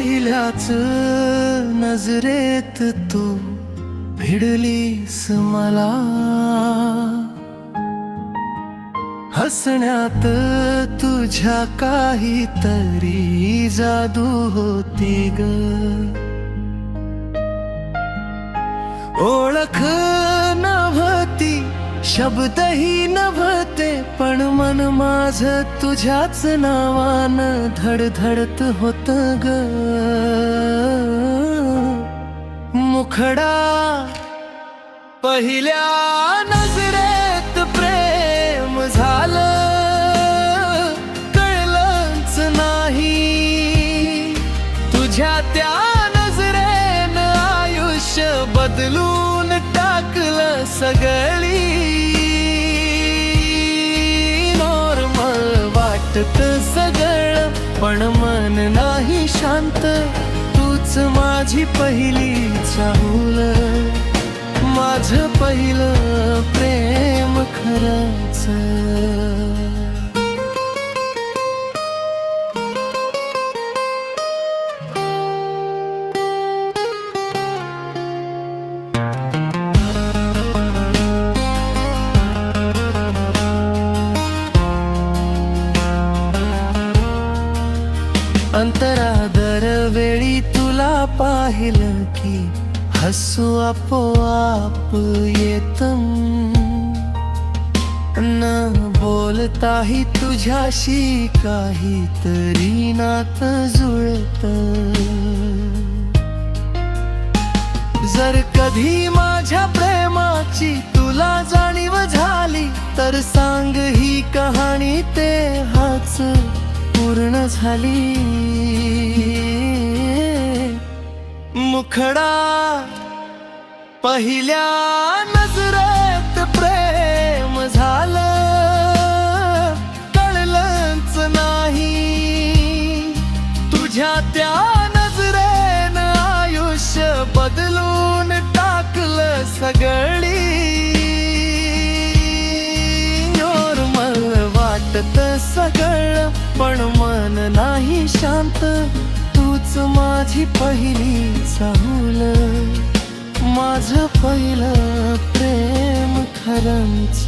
पहिल्याच नजरेत तू भिडलीस मला. हसण्यात तुझ्या काहीतरी जादू होती ग. ओळख शब्दही नभते पण मन माझ तुझ्याच नावान धडधडत होत ग. मुखडा पहिल्या नजरेत प्रेम झालं कळलंच नाही. तुझ्या त्या नजरेन आयुष्य बदलून टाकलं सगळी. वाटत सगळं पण मन नाही शांत. तूच माझी पहिली चाहूल. माझ पहिलं प्रेम खरंच. अंतरादर वेळी तुला पाहिलं की हसू आपोआप येत. न बोलताही तुझ्याशी काहीतरी नात जुळत. जर कधी माझ्या प्रेमाची तुला जाणीव झाली तर सांग ही कहाणी ते हाच. पूर्ण झाली. मुखडा पहिल्या नजरेत प्रेम झालं. कळलंच नाही. तुझ्या त्या नजरेन आयुष्य बदलून टाकलं सगळं. वाटत सगळं पण मन नाही शांत. तूच माझी पहिली चाहूल. माझ पहिलं प्रेम खरंच.